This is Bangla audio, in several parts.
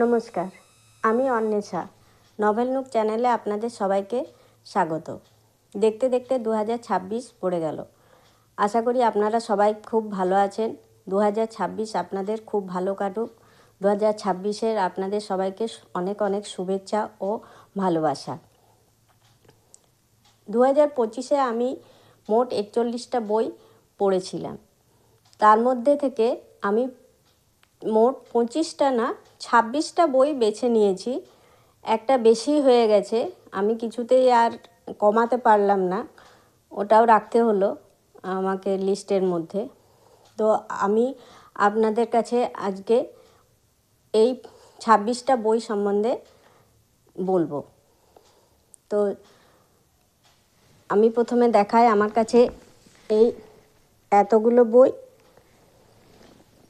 নমস্কার, আমি অন্বেষা। নভেল নুক চ্যানেলে আপনাদের সবাইকে স্বাগত। দেখতে দেখতে দু পড়ে গেল। আশা করি আপনারা সবাই খুব ভালো আছেন। দু আপনাদের খুব ভালো কাটুক। দু হাজার আপনাদের সবাইকে অনেক অনেক শুভেচ্ছা ও ভালোবাসা। দু হাজার পঁচিশে আমি মোট একচল্লিশটা বই পড়েছিলাম। তার মধ্যে থেকে আমি মোট পঁচিশটা না ছাব্বিশটা বই বেছে নিয়েছি। একটা বেশি হয়ে গেছে। আমি কিছুতেই আর কমাতে পারলাম না। ওটাও রাখতে হলো আমাকে লিস্টের মধ্যে। তো আমি আপনাদের কাছে আজকে এই ছাব্বিশটা বই সম্বন্ধে বলব। তো আমি প্রথমে দেখাই আমার কাছে এই এতগুলো বই।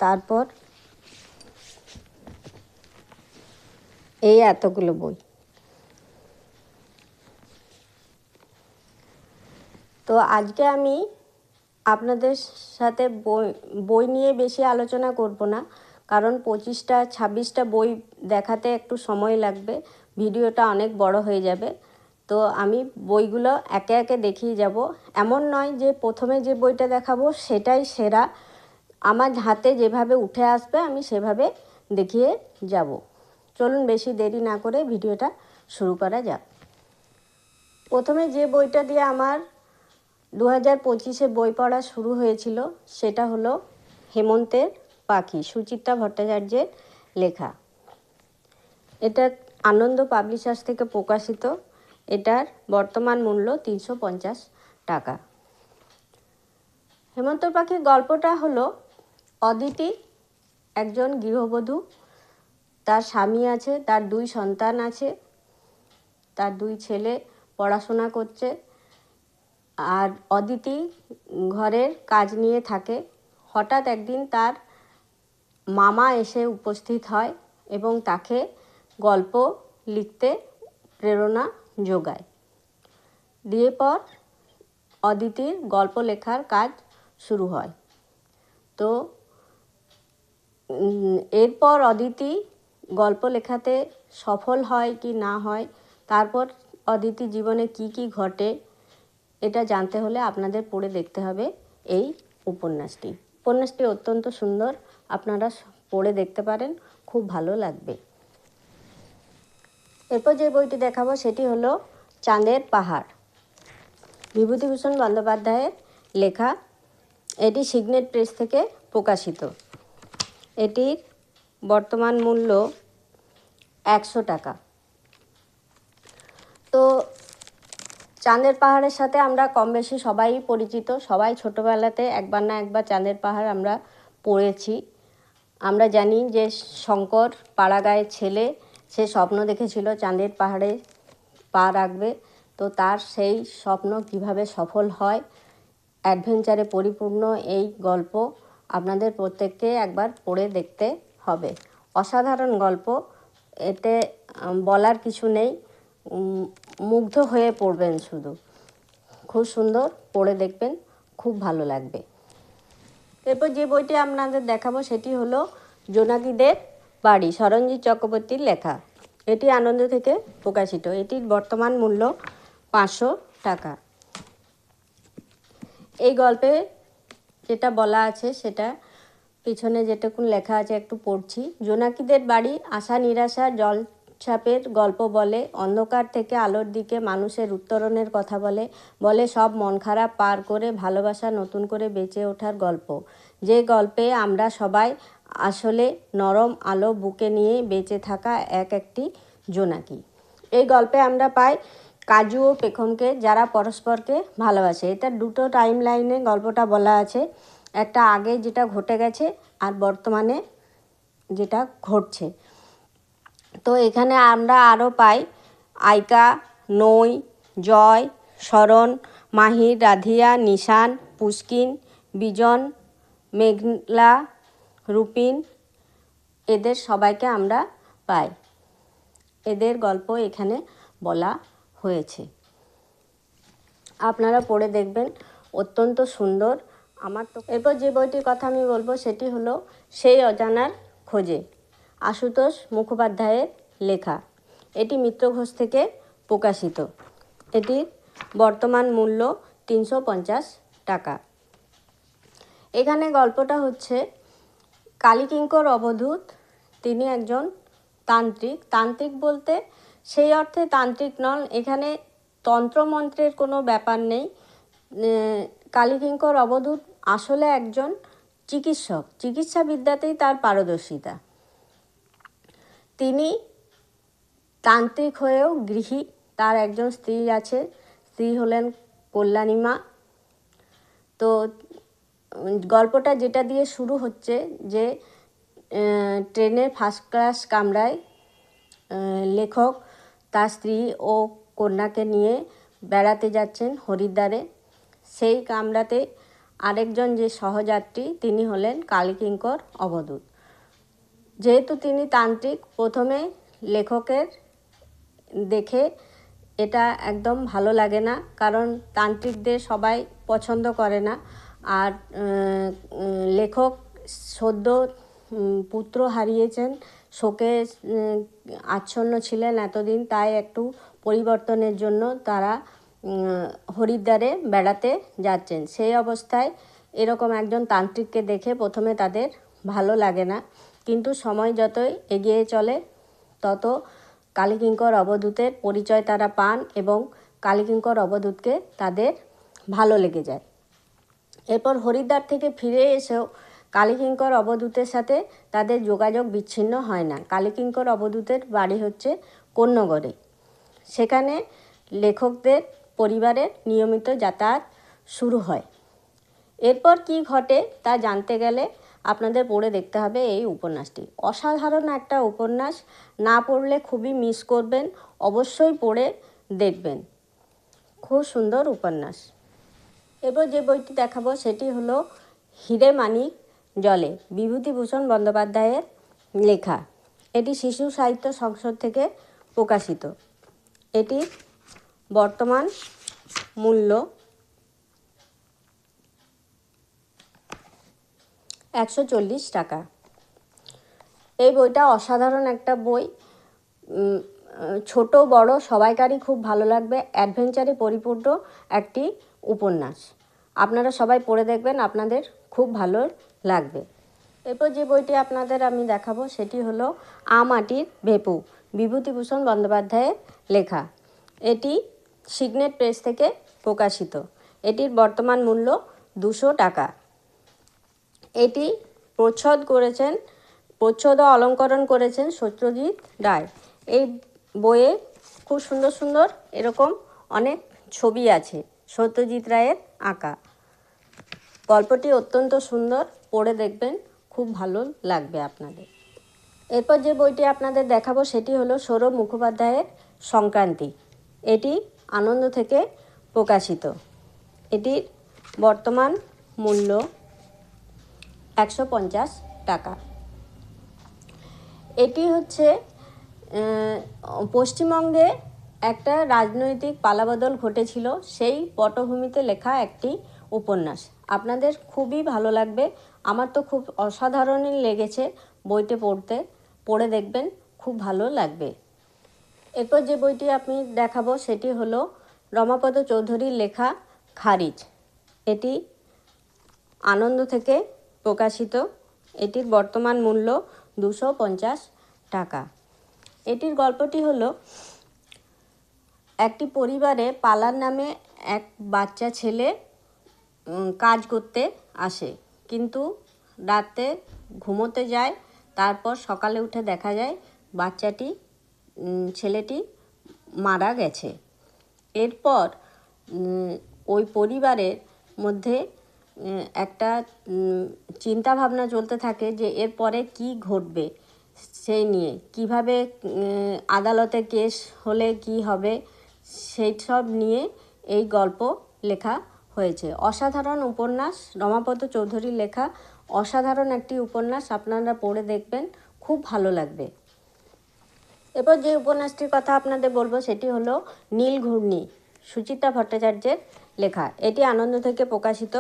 তারপর এই এতগুলো বই। তো আজকে আমি আপনাদের সাথে বই বই নিয়ে বেশি আলোচনা করব না, কারণ পঁচিশটা, ছাব্বিশটা বই দেখাতে একটু সময় লাগবে, ভিডিওটা অনেক বড় হয়ে যাবে। তো আমি বইগুলো একে একে দেখিয়ে যাব। এমন নয় যে প্রথমে যে বইটা দেখাবো সেটাই সেরা। আমার হাতে যেভাবে উঠে আসবে আমি সেভাবে দেখিয়ে যাব। চলুন বেশি দেরি না করে ভিডিওটা শুরু করা যাক। প্রথমে যে বইটা দিয়ে আমার দু হাজার পঁচিশে বই পড়া শুরু হয়েছিল, সেটা হলো হেমন্তের পাখি, সুচিত্রা ভট্টাচার্যের লেখা। এটা আনন্দ পাবলিশার্স থেকে প্রকাশিত। এটার বর্তমান মূল্য তিনশো পঞ্চাশ টাকা। হেমন্ত পাখির গল্পটা হলো, অদিতি একজন গৃহবধূ তার স্বামী আছে, তার দুই সন্তান আছে, তার দুই ছেলে পড়াশোনা করছে। আর অদিতি ঘরের কাজ নিয়ে থাকে। হঠাৎ একদিন তার মামা এসে উপস্থিত হয় এবং তাকে গল্প লিখতে প্রেরণা যোগায়। দিয়ে পর অদিতির গল্প লেখার কাজ শুরু হয়। তো এরপর অদিতি গল্প লেখাতে সফল হয় কি না হয়, তারপর অদিতি জীবনে কি কি ঘটে, এটা জানতে হলে আপনাদের পড়ে দেখতে হবে এই উপন্যাসটি। উপন্যাসটি অত্যন্ত সুন্দর, আপনারা পড়ে দেখতে পারেন, খুব ভালো লাগবে। এরপর যে বইটি দেখাবো সেটি হলো চাঁদের পাহাড়। বিভূতিভূষণ বন্দ্যোপাধ্যায়ের লেখা, এটি সিগনেট প্রেস থেকে প্রকাশিত। এটির বর্তমান মূল্য একশো টাকা। তো চাঁদের পাহাড়ের সাথে আমরা কম বেশি সবাই পরিচিত, সবাই ছোটোবেলাতে একবার না একবার চাঁদের পাহাড় আমরা পড়েছি। আমরা জানি যে শঙ্কর পাড়াগাঁয়ের ছেলে, সে স্বপ্ন দেখেছিল চাঁদের পাহাড়ে পা রাখবে। তো তার সেই স্বপ্ন কীভাবে সফল হয়, অ্যাডভেঞ্চারে পরিপূর্ণ এই গল্প আপনাদের প্রত্যেককে একবার পড়ে দেখতে হবে। অসাধারণ গল্প। এতে বলার কিছু নেই। মুগ্ধ হয়ে পড়বেন শুধু। খুব সুন্দর পড়ে দেখবেন, খুব ভালো লাগবে। এরপর যে বইটি আপনাদের দেখাবো, সেটি হলো জোনাকিদের বাড়ি সরঞ্জিৎ চক্রবর্তীর লেখা। এটি আনন্দ থেকে প্রকাশিত। এটির বর্তমান মূল্য পাঁচশো টাকা। এই গল্পে যেটা বলা আছে, সেটা পিছনে যেটুকুন লেখা আছে একটু পড়ছি। জোনাকিদের বাড়ি আশা নিরাশা জল ছাপের গল্প বলে, অন্ধকার থেকে আলোর দিকে মানুষের উত্তরণের কথা বলে বলে সব মন খারাপ পার করে ভালোবাসা নতুন করে বেঁচে ওঠার গল্প। যে গল্পে আমরা সবাই আসলে নরম আলো বুকে নিয়ে বেঁচে থাকা এক একটি জোনাকি। এই গল্পে আমরা পাই কাজু ও পেখমকে, যারা পরস্পরকে ভালোবাসে। এটা দুটো টাইম লাইনে গল্পটা বলা আছে। একটা আগে যেটা ঘটে গেছে আর বর্তমানে যেটা ঘটছে। তো এখানে আমরা আরও পাই, আইকা, নই, জয়, শরণ, মাহির, রাধিয়া, নিশান, পুষ্কিন, বিজন, মেঘলা, রুপিন, এদের সবাইকে আমরা পাই। এদের গল্প এখানে বলা হয়েছে। আপনারা পড়ে দেখবেন, অত্যন্ত সুন্দর আমার তো এরপর যে বইটির কথা আমি বলব, সেটি হলো সেই অজানার খোঁজে, আশুতোষ মুখোপাধ্যায়ের লেখা। এটি মিত্র ঘোষ থেকে প্রকাশিত। এটির বর্তমান মূল্য তিনশো পঞ্চাশ টাকা। এখানে গল্পটা হচ্ছে, কালীকিঙ্কর অবধূত তিনি একজন তান্ত্রিক। তান্ত্রিক বলতে সেই অর্থে তান্ত্রিক নন, এখানে তন্ত্রমন্ত্রের কোনো ব্যাপার নেই। কালীকিঙ্কর অবধূত আসলে একজন চিকিৎসক। চিকিৎসা বিদ্যাতেই তার পারদর্শিতা। তিনি তান্ত্রিক হয়েও গৃহী। তার একজন স্ত্রী আছে, স্ত্রী হলেন কল্যাণীমা তো গল্পটা যেটা দিয়ে শুরু হচ্ছে যে ট্রেনের ফার্স্ট ক্লাস কামরায় লেখক তার স্ত্রী ও কন্যাকে নিয়ে বেড়াতে যাচ্ছেন হরিদ্বারে। সেই কামরাতে আরেকজন যে সহযাত্রী, তিনি হলেন কালীকিঙ্কর অবদূত। যেহেতু তিনি তান্ত্রিক, প্রথমে লেখকের দেখে এটা একদম ভালো লাগে না, কারণ তান্ত্রিকদের সবাই পছন্দ করে না। আর লেখক সদ্য পুত্র হারিয়েছেন, শোকে আচ্ছন্ন ছিলেন এতদিন, তাই একটু পরিবর্তনের জন্য তারা হরিদ্বারে বেড়াতে যাচ্ছেন। সেই অবস্থায় এরকম একজন তান্ত্রিককে দেখে প্রথমে তাদের ভালো লাগে না। কিন্তু সময় যতই এগিয়ে চলে, তত কালীকিঙ্কর অবধূতের পরিচয় তারা পান এবং কালীকিঙ্কর অবধূতকে তাদের ভালো লেগে যায়। এরপর হরিদ্বার থেকে ফিরে এসেও কালীকিঙ্কর অবধূতের সাথে তাদের যোগাযোগ বিচ্ছিন্ন হয় না। কালীকিঙ্কর অবধূতের বাড়ি হচ্ছে কন্যগড়ে। সেখানে লেখকদের পরিবারের নিয়মিত যাতায়াত শুরু হয়। এরপর কি ঘটে তা জানতে গেলে আপনাদের পড়ে দেখতে হবে এই উপন্যাসটি। অসাধারণ একটা উপন্যাস। না পড়লে খুবই মিস করবেন, অবশ্যই পড়ে দেখবেন। খুব সুন্দর উপন্যাস। এবার যে বইটি দেখাবো সেটি হলো হিরে মানিক জলে, বিভূতিভূষণ বন্দ্যোপাধ্যায়ের লেখা। এটি শিশু সাহিত্য সংসদ থেকে প্রকাশিত। এটির বর্তমান মূল্য একশো চল্লিশ টাকা। এই বইটা অসাধারণ একটা বই। ছোট, বড়, সবাইকারই খুব ভালো লাগবে। অ্যাডভেঞ্চারে পরিপূর্ণ একটি উপন্যাস। আপনারা সবাই পড়ে দেখবেন, আপনাদের খুব ভালো লাগবে। এরপর যে বইটি আপনাদের আমি দেখাবো, সেটি হলো আমাটির ভেপু, বিভূতিভূষণ বন্দ্যোপাধ্যায়ের লেখা। এটি সিগনেট প্রেস থেকে প্রকাশিত। এটির বর্তমান মূল্য দুশো টাকা। এটি প্রচ্ছদ করেছেন, প্রচ্ছদ অলঙ্করণ করেছেন সত্যজিৎ রায়। এই বইয়ে খুব সুন্দর সুন্দর এরকম অনেক ছবি আছে সত্যজিৎ রায়ের আঁকা। গল্পটি অত্যন্ত সুন্দর, পড়ে দেখবেন, খুব ভালো লাগবে আপনাদের। এরপর যে বইটি আপনাদের দেখাবো সেটি হলো সৌরভ মুখোপাধ্যায়ের সংক্রান্তি। এটি আনন্দ থেকে প্রকাশিত। এটির বর্তমান মূল্য একশো পঞ্চাশ টাকা। এটি হচ্ছে পশ্চিমবঙ্গে একটা রাজনৈতিক পালাবদল ঘটেছিল, সেই পটভূমিতে লেখা একটি উপন্যাস। আপনাদের খুবই ভালো লাগবে। আমার তো খুব অসাধারণই লেগেছে বইটি পড়তে। পড়ে দেখবেন, খুব ভালো লাগবে। এরপর যে বইটি আপনি দেখাবো সেটি হলো রমাপদ চৌধুরীর লেখা খারিজ। এটি আনন্দ থেকে প্রকাশিত। এটির বর্তমান মূল্য দুশো পঞ্চাশ টাকা। এটির গল্পটি হলো, একটি পরিবারে পালার নামে এক বাচ্চা ছেলে কাজ করতে আসে। কিন্তু রাতে ঘুমোতে যায়, তারপর সকালে উঠে দেখা যায় বাচ্চাটি ছেলেটি মারা গেছে। এরপর ওই পরিবারের মধ্যে একটা চিন্তা ভাবনা চলতে থাকে যে এরপরে কি ঘটবে সেই নিয়ে। কীভাবে আদালতে কেস হলে কি হবে সেই সব নিয়ে এই গল্প লেখা হয়েছে। অসাধারণ উপন্যাস, রমাপদ চৌধুরীর লেখা অসাধারণ একটি উপন্যাস। আপনারা পড়ে দেখবেন, খুব ভালো লাগবে। এরপর যে উপন্যাসটির কথা আপনাদের বলব, সেটি হলো নীল ঘূর্ণি, সুচিত্রা ভট্টাচার্যের লেখা। এটি আনন্দ থেকে প্রকাশিত।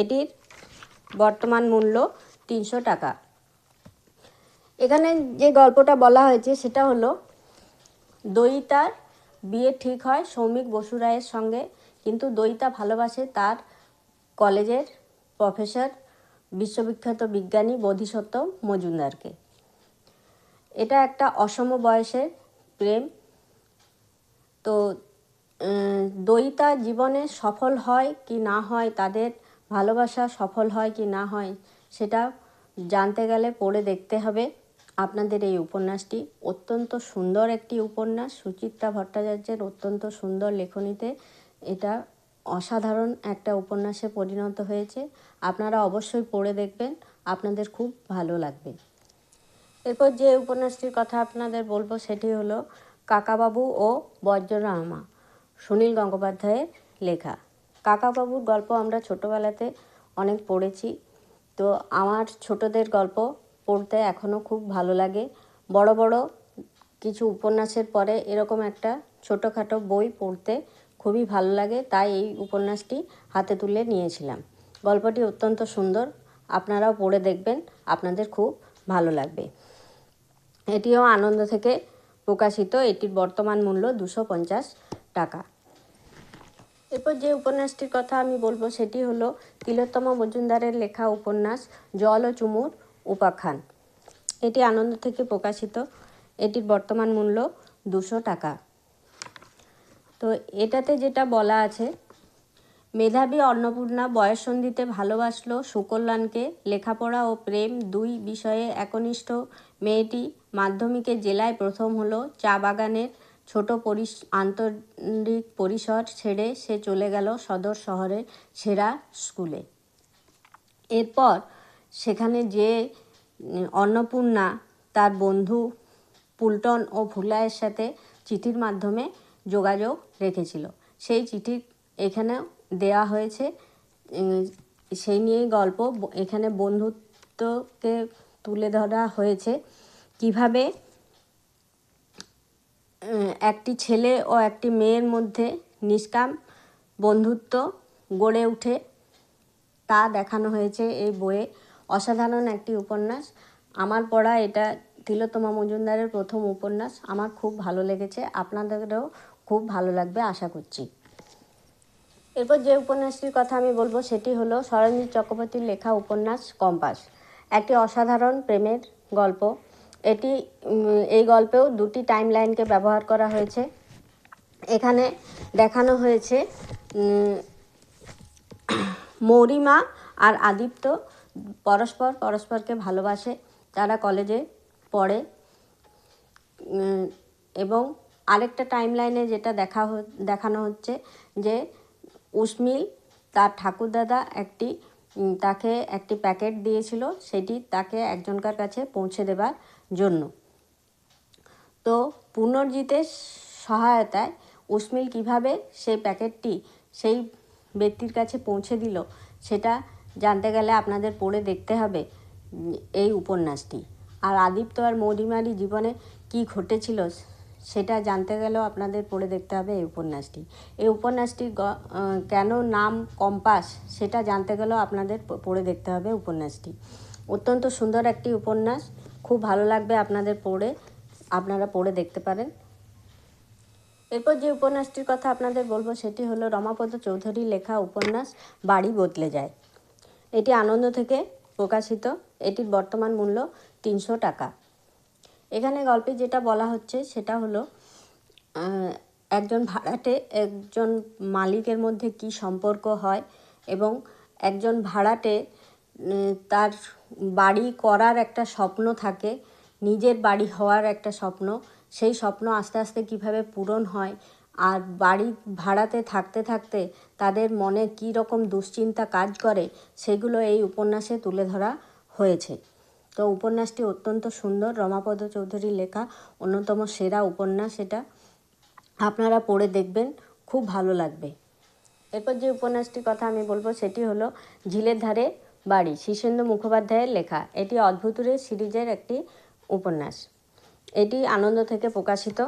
এটির বর্তমান মূল্য তিনশো টাকা। এখানে যে গল্পটা বলা হয়েছে, সেটা হলো দয়িতার বিয়ে ঠিক হয় সৌমিক বসু রায়ের সঙ্গে, কিন্তু দয়িতা ভালোবাসে তার কলেজের প্রফেসর, বিশ্ববিখ্যাত বিজ্ঞানী, বোধিসত্ত্ব মজুমদারকে। এটা একটা অসম বয়সের প্রেম। তো দয়িতা জীবনে সফল হয় কি না হয়, তাদের ভালোবাসা সফল হয় কি না হয়, সেটা জানতে গেলে পড়ে দেখতে হবে। আপনাদের এই উপন্যাসটি অত্যন্ত সুন্দর একটি উপন্যাস। সুচিত্রা ভট্টাচার্যের অত্যন্ত সুন্দর লেখনীতে এটা অসাধারণ একটা উপন্যাসে পরিণত হয়েছে। আপনারা অবশ্যই পড়ে দেখবেন। আপনাদের খুব ভালো লাগবে। এরপর যে উপন্যাসটির কথা আপনাদের বলব সেটি হলো কাকাবাবু ও বজ্ররামা, সুনীল গঙ্গোপাধ্যায়ের লেখা। কাকাবাবুর গল্প আমরা ছোটোবেলাতে অনেক পড়েছি। তো আমার ছোটদের গল্প পড়তে এখনও খুব ভালো লাগে। বড় বড় কিছু উপন্যাসের পরে এরকম একটা ছোটোখাটো বই পড়তে খুবই ভালো লাগে, তাই এই উপন্যাসটি হাতে তুলে নিয়েছিলাম। গল্পটি অত্যন্ত সুন্দর, আপনারাও পড়ে দেখবেন, আপনাদের খুব ভালো লাগবে। এটিও আনন্দ থেকে প্রকাশিত। এটির বর্তমান মূল্য দুশো পঞ্চাশ টাকা। এরপর যে উপন্যাসটির কথা আমি বলব, সেটি হলো তিলোত্তমা মজুমদারের লেখা উপন্যাস জল ও চুমুর উপাখ্যান। এটি আনন্দ থেকে প্রকাশিত। এটির বর্তমান মূল্য দুশো টাকা। তো এটাতে যেটা বলা আছে, মেধাবী অন্নপূর্ণা বয়ঃসন্ধিতে ভালোবাসলো সুকল্যাণকে। লেখাপড়া ও প্রেম দুই বিষয়ে একনিষ্ঠ। মেয়েটি মাধ্যমিকে জেলায় প্রথম হলো চা বাগানের ছোট পরিস আন্তরিক পরিসর ছেড়ে সে চলে গেল সদর শহরের সেরা স্কুলে। এরপর সেখানে যে অন্নপূর্ণা তার বন্ধু পুলটন ও ভুলায়ের সাথে চিঠির মাধ্যমে যোগাযোগ রেখেছিল। সেই চিঠি এখানে দেওয়া হয়েছে সেই নিয়েই গল্প এখানে বন্ধুত্বকে তুলে ধরা হয়েছে। কীভাবে একটি ছেলে ও একটি মেয়ের মধ্যে নিষ্কাম বন্ধুত্ব গড়ে উঠে তা দেখানো হয়েছে এই বইয়ে। অসাধারণ একটি উপন্যাস। আমার পড়া এটা তিলোত্তমা মজুমদারের প্রথম উপন্যাস। আমার খুব ভালো লেগেছে। আপনাদেরও খুব ভালো লাগবে আশা করছি। এরপর যে উপন্যাসটির কথা আমি বলব, সেটি হলো সরঞ্জিৎ চক্রবর্তীর লেখা উপন্যাস কম্পাস। একটি অসাধারণ প্রেমের গল্প। এটি এই গল্পেও দুটি টাইম লাইনকে ব্যবহার করা হয়েছে। এখানে দেখানো হয়েছে মৌরিমা আর আদিত্য পরস্পর পরস্পরকে ভালোবাসে তারা কলেজে পড়ে এবং আরেকটা টাইম লাইনে যেটা দেখা দেখানো হচ্ছে যে উসমিল তার ঠাকুরদাদা একটি তাকে একটি প্যাকেট দিয়েছিল, সেটি তাকে একজনকার কাছে পৌঁছে দেবার জন্য। তো পুনর্জিতের সহায়তায় উসমিল কীভাবে সেই প্যাকেটটি সেই ব্যক্তির কাছে পৌঁছে দিল সেটা জানতে গেলে আপনাদের পড়ে দেখতে হবে এই উপন্যাসটি। আর আদিত্য আর মৌরিমারি জীবনে কি ঘটেছিল সেটা জানতে গেলেও আপনাদের পড়ে দেখতে হবে এই উপন্যাসটি। এই আহ, কেন নাম কম্পাস সেটা জানতে গেলেও আপনাদের পড়ে দেখতে হবে উপন্যাসটি। অত্যন্ত সুন্দর একটি উপন্যাস। খুব ভালো লাগবে আপনাদের পড়ে, আপনারা পড়ে দেখতে পারেন। এরপর যে উপন্যাসটির কথা আপনাদের বলব, সেটি হলো রমাপদ চৌধুরীর লেখা উপন্যাস, বাড়ি বদলে যায়। এটি আনন্দ থেকে প্রকাশিত, এটির বর্তমান মূল্য তিনশো টাকা। এখানে গল্পে যেটা বলা হচ্ছে, সেটা হলো একজন ভাড়াটে একজন মালিকের মধ্যে কি সম্পর্ক হয় এবং একজন ভাড়াটে তার বাড়ি করার একটা স্বপ্ন থাকে, নিজের বাড়ি হওয়ার একটা স্বপ্ন, সেই স্বপ্ন আস্তে আস্তে কীভাবে পূরণ হয় আর বাড়ি ভাড়াতে থাকতে থাকতে তাদের মনে কী রকম দুশ্চিন্তা কাজ করে, সেগুলো এই উপন্যাসে তুলে ধরা হয়েছে। তো উপন্যাসটি অত্যন্ত সুন্দর, রমাপদ চৌধুরীর লেখা অন্যতম সেরা উপন্যাস এটা। আপনারা পড়ে দেখবেন, খুব ভালো লাগবে। এরপর যে উপন্যাসটির কথা আমি বলব, সেটি হলো ঝিলের ধারে বাড়ি শীর্ষেন্দু মুখোপাধ্যায়ের লেখা। এটি অদ্ভুতুরের সিরিজের একটি উপন্যাস। এটি আনন্দ থেকে প্রকাশিত।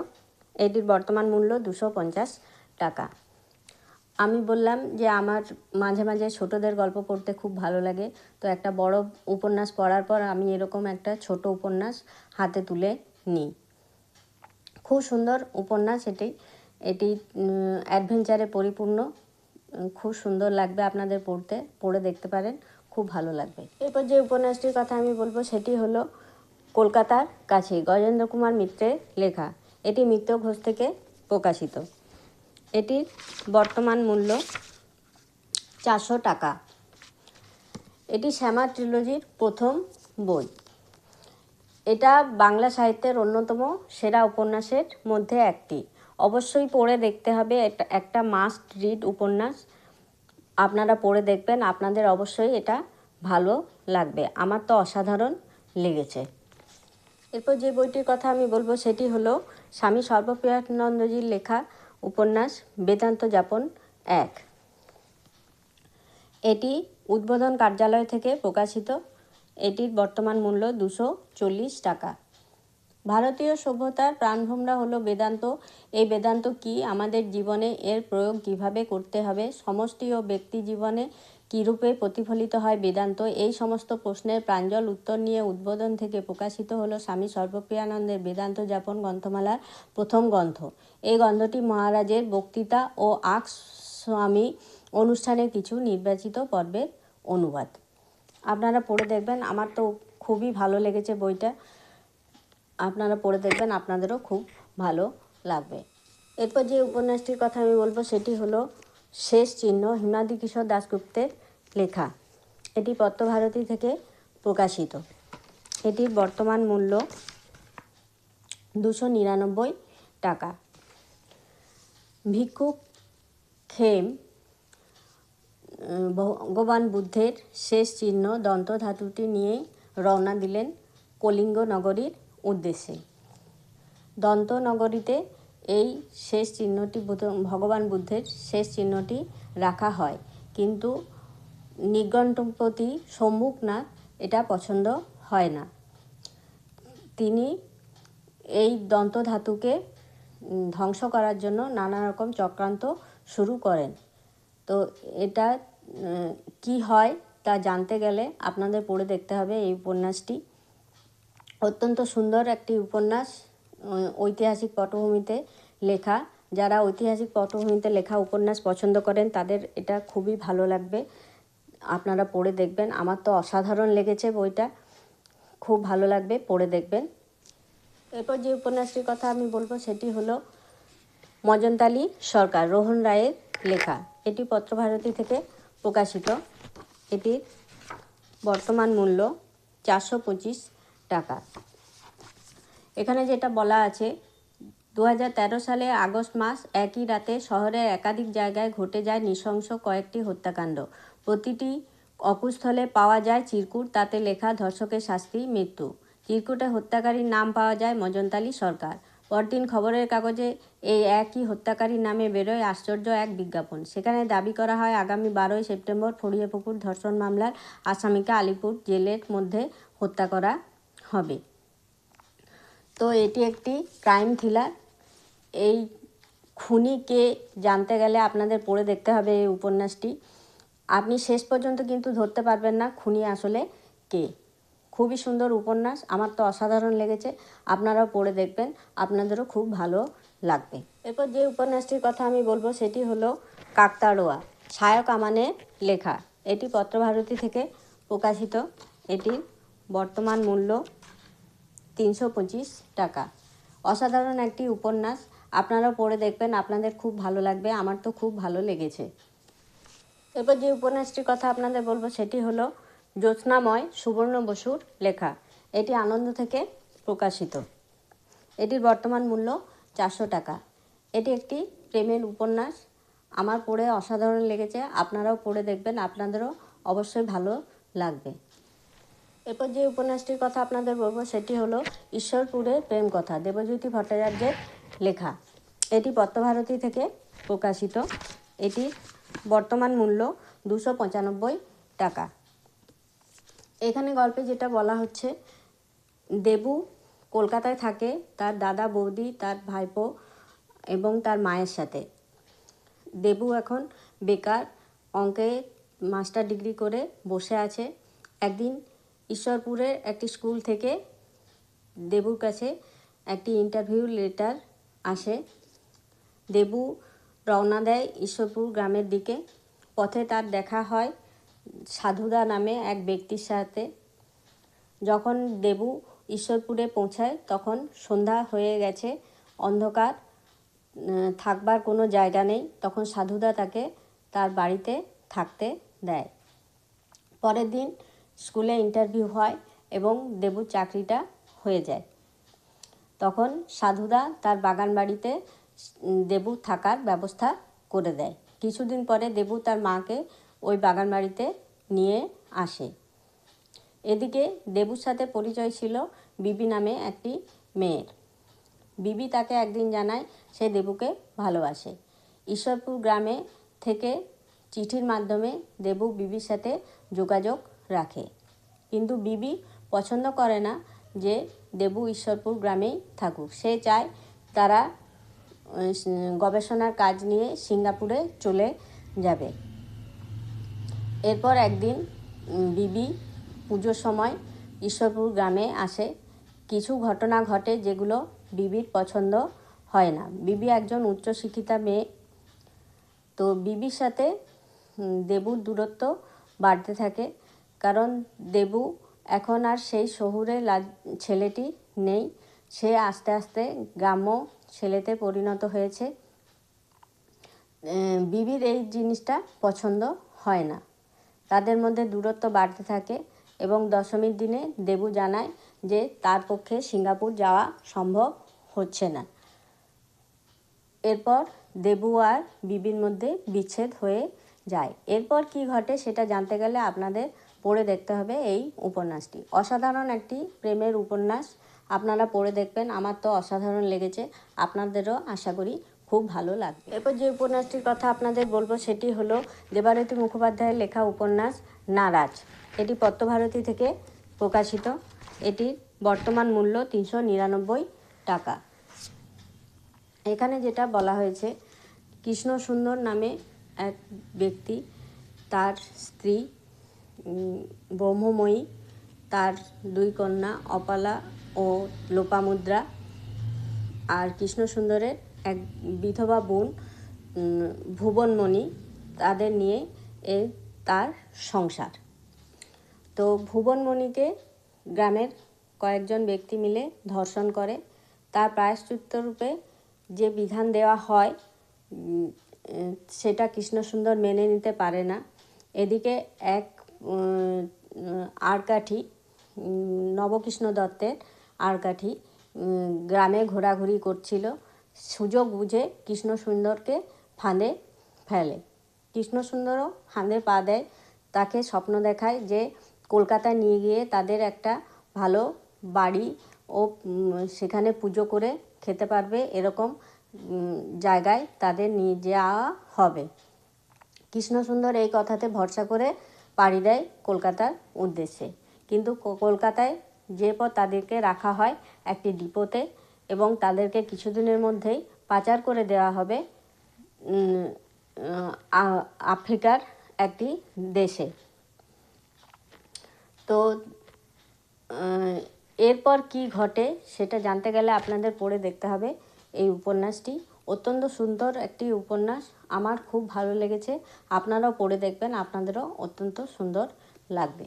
এটির বর্তমান মূল্য দুশো পঞ্চাশ টাকা। আমি বললাম যে আমার মাঝে মাঝে ছোটদের গল্প পড়তে খুব ভালো লাগে। তো একটা বড় উপন্যাস পড়ার পর আমি এরকম একটা ছোট উপন্যাস হাতে তুলে নিই। খুব সুন্দর উপন্যাস এটি। এটি অ্যাডভেঞ্চারে পরিপূর্ণ। খুব সুন্দর লাগবে আপনাদের পড়তে, পড়ে দেখতে পারেন। খুব ভালো লাগবে। এরপর যে উপন্যাসটির কথা আমি বলব, সেটি হলো কলকাতার কাছে গজেন্দ্র কুমার মিত্রের লেখা। এটি মিত্র ঘোষ থেকে প্রকাশিত। এটির বর্তমান মূল্য চারশো টাকা। এটি শ্যামা ট্রিলজির প্রথম বই। এটা বাংলা সাহিত্যের অন্যতম সেরা উপন্যাসের মধ্যে একটি। অবশ্যই পড়ে দেখতে হবে একটা মাস্ট রিড উপন্যাস। আপনারা পড়ে দেখবেন, আপনাদের অবশ্যই এটা ভালো লাগবে। আমার তো অসাধারণ লেগেছে। এরপর যে বইটির কথা আমি বলব, সেটি হলো স্বামী সর্বপ্রিয়ানন্দজির লেখা উপন্যাস, বেদান্ত যাপন এক। এটি উদ্বোধন কার্যালয় থেকে প্রকাশিত। এটির বর্তমান মূল্য দুশো চল্লিশ টাকা। ভারতীয় সভ্যতার প্রাণভোমরা হলো বেদান্ত। এই বেদান্ত কি? আমাদের জীবনে এর প্রয়োগ কীভাবে করতে হবে? সমষ্টি ও ব্যক্তি জীবনে কীরূপে প্রতিফলিত হয় বেদান্ত? এই সমস্ত প্রশ্নের প্রাঞ্জল উত্তর নিয়ে উদ্বোধন থেকে প্রকাশিত হলো স্বামী সর্বপ্রিয়ানন্দের বেদান্ত যাপন গ্রন্থমালার প্রথম গ্রন্থ। এই গ্রন্থটি মহারাজের বক্তৃতা ও আক স্বামী অনুষ্ঠানের কিছু নির্বাচিত পর্বের অনুবাদ। আপনারা পড়ে দেখবেন, আমার তো খুবই ভালো লেগেছে বইটা। আপনারা পড়ে দেখবেন, আপনাদেরও খুব ভালো লাগবে। এরপর যে উপন্যাসটির কথা আমি বলব, সেটি হলো শেষ চিহ্ন হিমাদি কিশোর দাশগুপ্তের লেখা। এটি পত্রভারতী থেকে প্রকাশিত। এটির বর্তমান মূল্য দুশো নিরানব্বই টাকা। ভিক্ষুক খেম ভগবান বুদ্ধের শেষ চিহ্ন দন্ত ধাতুটি নিয়ে রওনা দিলেন কলিঙ্গ নগরীর উদ্দেশ্যে। দন্ত নগরীতে এই শেষ চিহ্নটি ভগবান বুদ্ধের শেষ চিহ্নটি রাখা হয়। কিন্তু নিগণ্টপতি সম্মুখনাথ এটা পছন্দ হয় না। তিনি এই দন্ত ধাতুকে ধ্বংস করার জন্য নানা রকম চক্রান্ত শুরু করেন। তো এটা কি হয় তা জানতে গেলে আপনাদের পড়ে দেখতে হবে এই উপন্যাসটি। অত্যন্ত সুন্দর একটি উপন্যাস ঐতিহাসিক পটভূমিতে লেখা। যারা ঐতিহাসিক পটভূমিতে লেখা উপন্যাস পছন্দ করেন, তাদের এটা খুবই ভালো লাগবে। আপনারা পড়ে দেখবেন। আমার তো অসাধারণ লেগেছে বইটা। খুব ভালো লাগবে পড়ে দেখবেন। এরপর যে উপন্যাসটির কথা আমি বলব, সেটি হলো মজনতালি সরকার, রোহন রায়ের লেখা। এটি পত্রভারতী থেকে প্রকাশিত। এটির বর্তমান মূল্য চারশো পঁচিশ টাকা। এখানে যেটা বলা আছে দু হাজার তেরো সালে আগস্ট মাস একই রাতে শহরের একাধিক জায়গায় ঘটে যায় নৃশংস কয়েকটি হত্যাকাণ্ড। প্রতিটি অকুস্থলে পাওয়া যায় চিরকুট, তাতে লেখা ধর্ষকের শাস্তি, মৃত্যু। চিরকুটে হত্যাকারীর নাম পাওয়া যায় মজনতালি সরকার। পরদিন খবরের কাগজে এই একই হত্যাকারীর নামে বেরোয় আশ্চর্য এক বিজ্ঞাপন। সেখানে দাবি করা হয়, আগামী বারোই সেপ্টেম্বর ফড়িয়াপুকুর ধর্ষণ মামলার আসামিকে আলিপুর জেলের মধ্যে হত্যা করা হবে। তো এটি একটি ক্রাইম থ্রিলার এই খুনিকে জানতে গেলে আপনাদের পড়ে দেখতে হবে এই উপন্যাসটি। আপনি শেষ পর্যন্ত কিন্তু ধরতে পারবেন না খুনি আসলে কে। খুবই সুন্দর উপন্যাস, আমার তো অসাধারণ লেগেছে, আপনারাও পড়ে দেখবেন, আপনাদেরও খুব ভালো লাগবে। এরপর যে উপন্যাসটির কথা আমি বলব, সেটি হলো কাকতাড়োয়া সায়ক আমানের লেখা। এটি পত্রভারতী থেকে প্রকাশিত। এটির বর্তমান মূল্য তিনশো পঁচিশ টাকা। অসাধারণ একটি উপন্যাস। আপনারা পড়ে দেখবেন, আপনাদের খুব ভালো লাগবে। আমার তো খুব ভালো লেগেছে। এরপর যে উপন্যাসটির কথা আপনাদের বলব, সেটি হলো জ্যোৎস্নাময় সুবর্ণ বসুর লেখা। এটি আনন্দ থেকে প্রকাশিত। এটির বর্তমান মূল্য চারশো টাকা। এটি একটি প্রেমের উপন্যাস। আমার পড়ে অসাধারণ লেগেছে। আপনারাও পড়ে দেখবেন, আপনাদেরও অবশ্যই ভালো লাগবে। এরপর যে উপন্যাসটির কথা আপনাদের বলব, সেটি হলো ঈশ্বরপুরের প্রেম কথা, দেবজ্যোতি ভট্টাচার্যের লেখা। এটি পত্রভারতী থেকে প্রকাশিত। এটি বর্তমান মূল্য দুশো পঁচানব্বই টাকা। এখানে গল্পে যেটা বলা হচ্ছে, দেবু কলকাতায় থাকে, তার দাদা বৌদি, তার ভাইপো এবং তার মায়ের সাথে। দেবু এখন বেকার, অঙ্কে মাস্টার ডিগ্রি করে বসে আছে। একদিন ঈশ্বরপুরের একটি স্কুল থেকে দেবুর কাছে একটি ইন্টারভিউ লেটার আসে। দেবু রওনা দেয় ঈশ্বরপুর গ্রামের দিকে। পথে তার দেখা হয় সাধুদা নামে এক ব্যক্তির সাথে। যখন দেবু ঈশ্বরপুরে পৌঁছায়, তখন সন্ধ্যা হয়ে গেছে, অন্ধকার থাকবার কোনো জায়গা নেই। তখন সাধুদা তাকে তার বাড়িতে থাকতে দেয়। পরের দিন স্কুলে ইন্টারভিউ হয় এবং দেবুর চাকরিটা হয়ে যায়। তখন সাধুদা তার বাগান বাড়িতে দেবু থাকার ব্যবস্থা করে দেয়। কিছুদিন পরে দেবু তার মাকে ওই বাগান বাড়িতে নিয়ে আসে। এদিকে দেবুর সাথে পরিচয় ছিল বিবি নামে একটি মেয়ের। বিবি তাকে একদিন জানায় সে দেবুকে ভালোবাসে। ঈশ্বরপুর গ্রামে থেকে চিঠির মাধ্যমে দেবু বিবির সাথে যোগাযোগ রাখে। কিন্তু বিবি পছন্দ করে না যে দেবু ঈশ্বরপুর গ্রামেই থাকুক। সে চায় তারা গবেষণার কাজ নিয়ে সিঙ্গাপুরে চলে যাবে। এরপর একদিন বিবি পুজোর সময় ঈশ্বরপুর গ্রামে আসে। কিছু ঘটনা ঘটে যেগুলো বিবির পছন্দ হয় না। বিবি একজন উচ্চশিক্ষিতা মেয়ে। তো বিবির সাথে দেবুর দূরত্ব বাড়তে থাকে। কারণ দেবু এখন আর সেই শহুরে ছেলেটি নেই। সে আস্তে আস্তে গ্রাম্য ছেলেতে পরিণত হয়েছে। বিবির এই জিনিসটা পছন্দ হয় না। তাদের মধ্যে দূরত্ব বাড়তে থাকে এবং দশমীর দিনে দেবু জানায় যে তার পক্ষে সিঙ্গাপুর যাওয়া সম্ভব হচ্ছে না। এরপর দেবু আর বিবির মধ্যে বিচ্ছেদ হয়ে যায়। এরপর কি ঘটে সেটা জানতে গেলে আপনাদের পড়ে দেখতে হবে এই উপন্যাসটি। অসাধারণ একটি প্রেমের উপন্যাস। আপনারা পড়ে দেখবেন, আমার তো অসাধারণ লেগেছে, আপনাদেরও আশা করি খুব ভালো লাগবে। এরপর যে উপন্যাসটির কথা আপনাদের বলব, সেটি হলো দেবারতী মুখোপাধ্যায়ের লেখা উপন্যাস নারাজ। এটি পত্রভারতী থেকে প্রকাশিত। এটির বর্তমান মূল্য তিনশো নিরানব্বই টাকা। এখানে যেটা বলা হয়েছে কৃষ্ণ সুন্দর নামে এক ব্যক্তি, তার স্ত্রী ব্রহ্মময়ী, তার দুই কন্যা অপালা ও লোপামুদ্রা। আর কৃষ্ণ সুন্দরের এক বিধবা বোন ভুবনমণি, তাদের নিয়ে এ তার সংসার। তো ভুবনমণিকে গ্রামের কয়েকজন ব্যক্তি মিলে ধর্ষণ করে। তার প্রায়শ্চিত্ত রূপে যে বিধান দেওয়া হয় সেটা কৃষ্ণসুন্দর মেনে নিতে পারে না। এদিকে এক আরকাঠি নবকৃষ্ণ দত্তের আরকাঠি গ্রামে ঘোরাঘুরি করছিল। সুযোগ বুঝে কৃষ্ণ সুন্দরকে ফাঁদে ফেলে। কৃষ্ণ সুন্দরও ফাঁদে পা দেয়। তাকে স্বপ্ন দেখায় যে কলকাতায় নিয়ে গিয়ে তাদের একটা ভালো বাড়ি ও সেখানে পুজো করে খেতে পারবে এরকম জায়গায় তাদের নিয়ে যাওয়া হবে। কৃষ্ণ সুন্দর এই কথাতে ভরসা করে পাড়ি দেয় কলকাতার উদ্দেশ্যে। কিন্তু কলকাতায় যে পর তাদেরকে রাখা হয় একটি ডিপোতে এবং তাদেরকে কিছুদিনের মধ্যেই পাচার করে দেওয়া হবে আফ্রিকার একটি দেশে। তো এরপর কি ঘটে সেটা জানতে গেলে আপনাদের পড়ে দেখতে হবে এই উপন্যাসটি। অত্যন্ত সুন্দর একটি উপন্যাস। আমার খুব ভালো লেগেছে। আপনারাও পড়ে দেখবেন, আপনাদেরও অত্যন্ত সুন্দর লাগবে।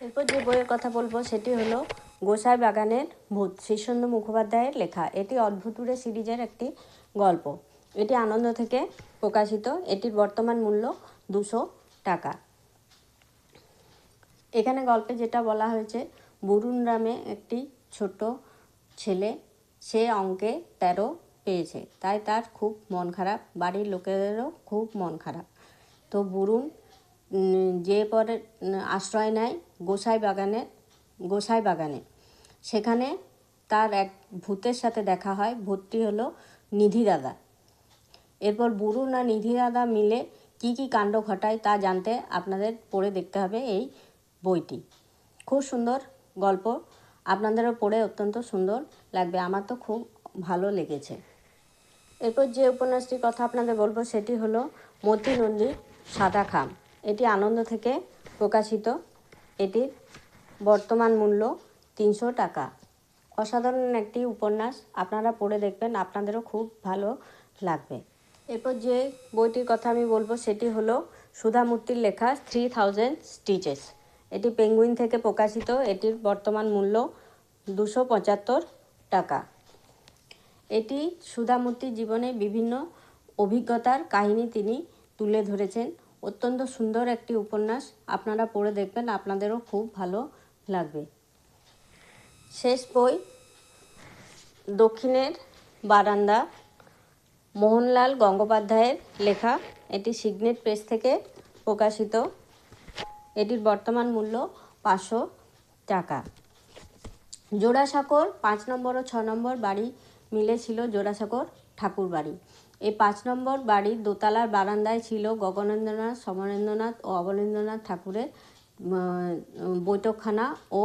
এরপর যে বইয়ের কথা বলব, সেটি হলো গোসাই বাগানের ভূত, শীর্ষেন্দু মুখোপাধ্যায়ের লেখা। এটি অদ্ভুতুরে সিরিজের একটি গল্প। এটি আনন্দ থেকে প্রকাশিত। এটির বর্তমান মূল্য দুশো টাকা। এখানে গল্পে যেটা বলা হয়েছে বরুণ রামে একটি ছোট ছেলে, সে অঙ্কে তেরো পেয়েছে। তাই তার খুব মন খারাপ। বাড়ির লোকেদেরও খুব মন খারাপ। তো বরুণ যে পরে আশ্রয় নেয় গোসাই বাগানে গোসাই বাগানে। সেখানে তার এক ভূতের সাথে দেখা হয়। ভূতটি হলো নিধি দাদা। এরপর বুরুন আর নিধি দাদা মিলে কি কি কাণ্ড ঘটায় তা জানতে আপনাদের পড়ে দেখতে হবে এই বইটি। খুব সুন্দর গল্প। আপনাদেরও পড়ে অত্যন্ত সুন্দর লাগবে। আমার তো খুব ভালো লেগেছে। এরপর যে উপন্যাসটির কথা আপনাদের বলব সেটি হলো মতি নন্দীর সাদা খাম। এটি আনন্দ থেকে প্রকাশিত। এটির বর্তমান মূল্য তিনশো টাকা। অসাধারণ একটি উপন্যাস। আপনারা পড়ে দেখবেন, আপনাদেরও খুব ভালো লাগবে। এরপর যে বইটির কথা আমি বলব সেটি হলো সুধামূর্তির লেখা থ্রি থাউজেন্ড স্টিচেস। এটি পেঙ্গুইন থেকে প্রকাশিত। এটির বর্তমান মূল্য দুশো পঁচাত্তর টাকা। এটি সুধামূর্তির জীবনে বিভিন্ন অভিজ্ঞতার কাহিনী তিনি তুলে ধরেছেন। অত্যন্ত সুন্দর একটি উপন্যাস। আপনারা পড়ে দেখবেন, আপনাদেরও খুব ভালো লাগবে। শেষ বই, দক্ষিণের বারান্দা, মোহনলাল গঙ্গোপাধ্যায়ের লেখা। এটি সিগনেট প্রেস থেকে প্রকাশিত। এটির বর্তমান মূল্য পাঁচশো টাকা। জোড়াসাঁকোর পাঁচ নম্বর ও ছ নম্বর বাড়ি মিলে ছিল জোড়াসাঁকোর ঠাকুর বাড়ি এই পাঁচ নম্বর বাড়ির দোতলার বারান্দায় ছিল গগনেন্দ্রনাথ, সমরেন্দ্রনাথ ও অবনীন্দ্রনাথ ঠাকুরের বৈঠকখানা ও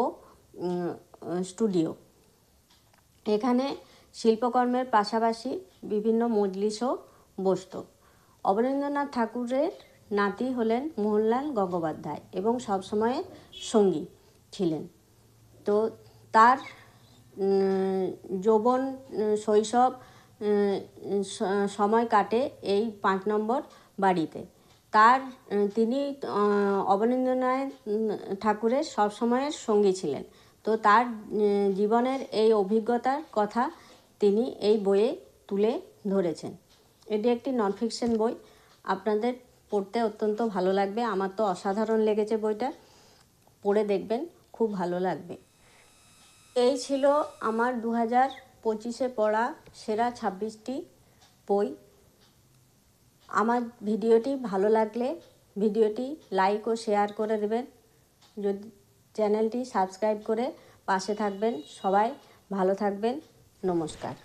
স্টুডিও। এখানে শিল্পকর্মের পাশাপাশি বিভিন্ন মজলিসও বসত। অবনীন্দ্রনাথ ঠাকুরের নাতি হলেন মোহনলাল গঙ্গোপাধ্যায় এবং সবসময় সঙ্গী ছিলেন। তো তার যৌবন শৈশব সময় কাটে এই পাঁচ নম্বর বাড়িতে। তার তিনি অবনীন্দ্রনাথ ঠাকুরের সবসময়ের সঙ্গী ছিলেন। তো তার জীবনের এই অভিজ্ঞতার কথা তিনি এই বইয়ে তুলে ধরেছেন। এটি একটি নন ফিকশন বই। আপনাদের পড়তে অত্যন্ত ভালো লাগবে। আমার তো অসাধারণ লেগেছে বইটা। পড়ে দেখবেন, খুব ভালো লাগবে। এই ছিল আমার দু হাজার পঁচিশে পড়া সেরা ছাব্বিশটি বই। আমার ভিডিওটি ভালো লাগলে ভিডিওটি লাইক ও শেয়ার করে দেবেন। যদি চ্যানেলটি সাবস্ক্রাইব করে পাশে থাকবেন, সবাই ভালো থাকবেন। নমস্কার।